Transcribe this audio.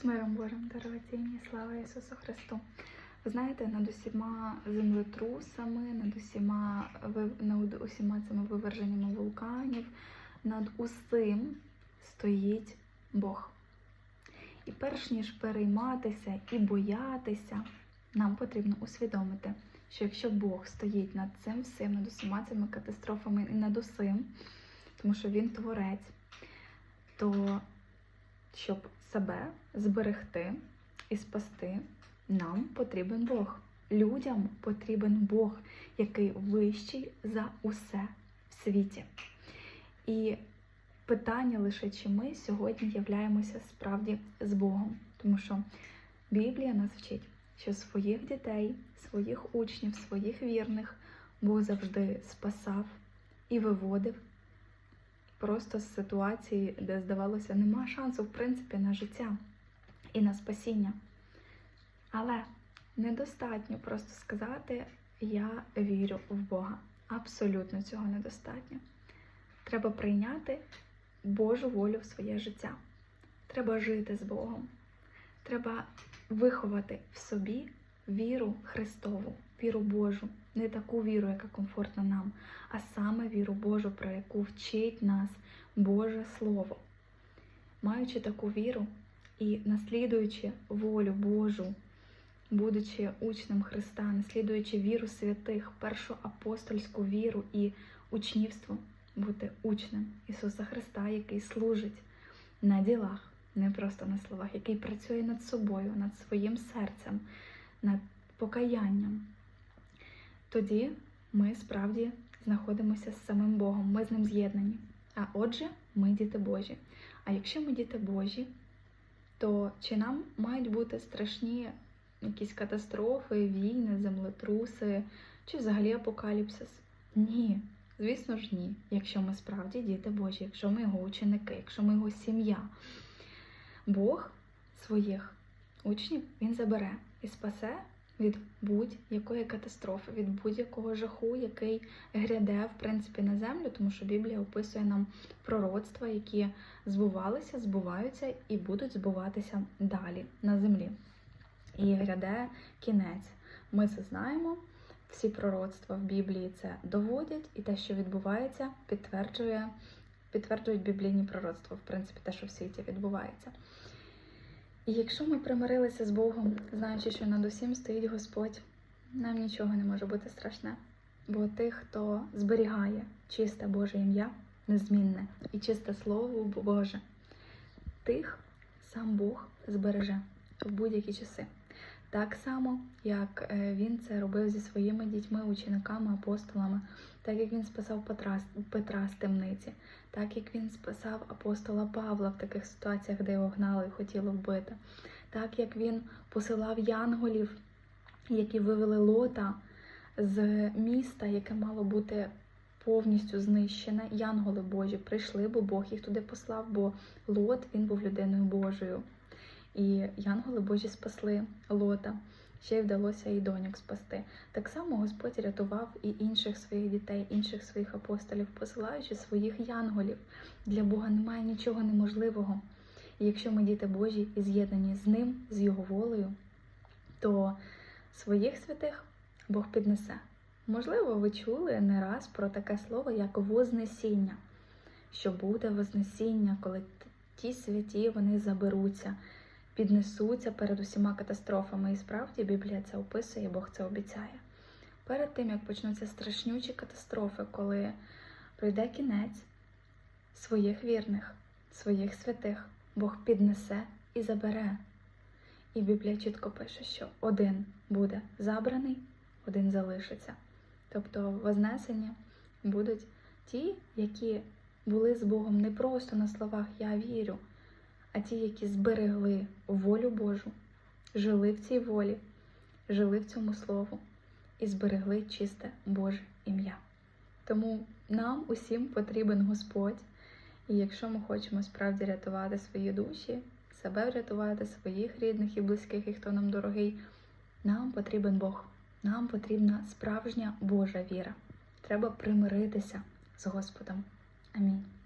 З миром Божим дорогоцінні, слава Ісусу Христу. Ви знаєте, над усіма землетрусами, над усіма над усіма цими виверженнями вулканів, над усім стоїть Бог. І перш ніж перейматися і боятися, нам потрібно усвідомити, що якщо Бог стоїть над цим всім, над усіма цими катастрофами і над усім, тому що Він творець, то щоб себе зберегти і спасти, нам потрібен Бог. Людям потрібен Бог, який вищий за усе в світі. І питання лише, чи ми сьогодні являємося справді з Богом. Тому що Біблія нас вчить, що своїх дітей, своїх учнів, своїх вірних Бог завжди спасав і виводив просто з ситуації, де здавалося, нема шансу, в принципі, на життя і на спасіння. Але недостатньо просто сказати Я вірю в Бога. Абсолютно цього недостатньо. Треба прийняти Божу волю в своє життя. Треба жити з Богом. Треба виховати в собі віру Христову, віру Божу, не таку віру, яка комфортна нам, а саме віру Божу, про яку вчить нас Боже Слово. Маючи таку віру і наслідуючи волю Божу, будучи учнем Христа, наслідуючи віру святих, першу апостольську віру і учнівство, бути учнем Ісуса Христа, який служить на ділах, не просто на словах, який працює над собою, над своїм серцем, над покаянням. Тоді ми справді знаходимося з самим Богом, ми з ним з'єднані. А отже, ми діти Божі. А якщо ми діти Божі, то чи нам мають бути страшні якісь катастрофи, війни, землетруси, чи взагалі апокаліпсис? Ні, звісно ж, ні. Якщо ми справді діти Божі, якщо ми його ученики, якщо ми його сім'я. Бог своїх учнів він забере і спасе від будь-якої катастрофи, від будь-якого жаху, який гряде, в принципі, на землю, тому що Біблія описує нам пророцтва, які збувалися, збуваються і будуть збуватися далі на землі. І гряде кінець. Ми це знаємо. Всі пророцтва в Біблії це доводять, і те, що відбувається, підтверджує, підтверджують біблійні пророцтва, в принципі, те, що в світі відбувається. І якщо ми примирилися з Богом, знаючи, що над усім стоїть Господь, нам нічого не може бути страшне. Бо тих, хто зберігає чисте Боже ім'я, незмінне і чисте Слово Боже, тих сам Бог збереже в будь-які часи. Так само, як е, він це робив зі своїми дітьми, учениками, апостолами, так як він спасав Петра, Петра з темниці, так як він спасав апостола Павла в таких ситуаціях, де його гнали і хотіли вбити, так як він посилав янголів, які вивели лота з міста, яке мало бути повністю знищене. Янголи Божі прийшли, бо Бог їх туди послав, бо Лот він був людиною Божою. І янголи Божі спасли Лота. Ще й вдалося і доньок спасти. Так само Господь рятував і інших своїх дітей, інших своїх апостолів, посилаючи своїх янголів. Для Бога немає нічого неможливого. І якщо ми діти Божі і з'єднані з ним, з Його волею, то своїх святих Бог піднесе. Можливо, ви чули не раз про таке слово, як Вознесіння, що буде Вознесіння, коли ті святі вони заберуться піднесуться перед усіма катастрофами. І справді Біблія це описує, Бог це обіцяє. Перед тим, як почнуться страшнючі катастрофи, коли прийде кінець своїх вірних, своїх святих, Бог піднесе і забере. І Біблія чітко пише, що один буде забраний, один залишиться. Тобто вознесені будуть ті, які були з Богом не просто на словах Я вірю а ті, які зберегли волю Божу, жили в цій волі, жили в цьому слову і зберегли чисте Боже ім'я. Тому нам усім потрібен Господь, і якщо ми хочемо справді рятувати свої душі, себе врятувати, своїх рідних і близьких, і хто нам дорогий, нам потрібен Бог, нам потрібна справжня Божа віра. Треба примиритися з Господом. Амінь.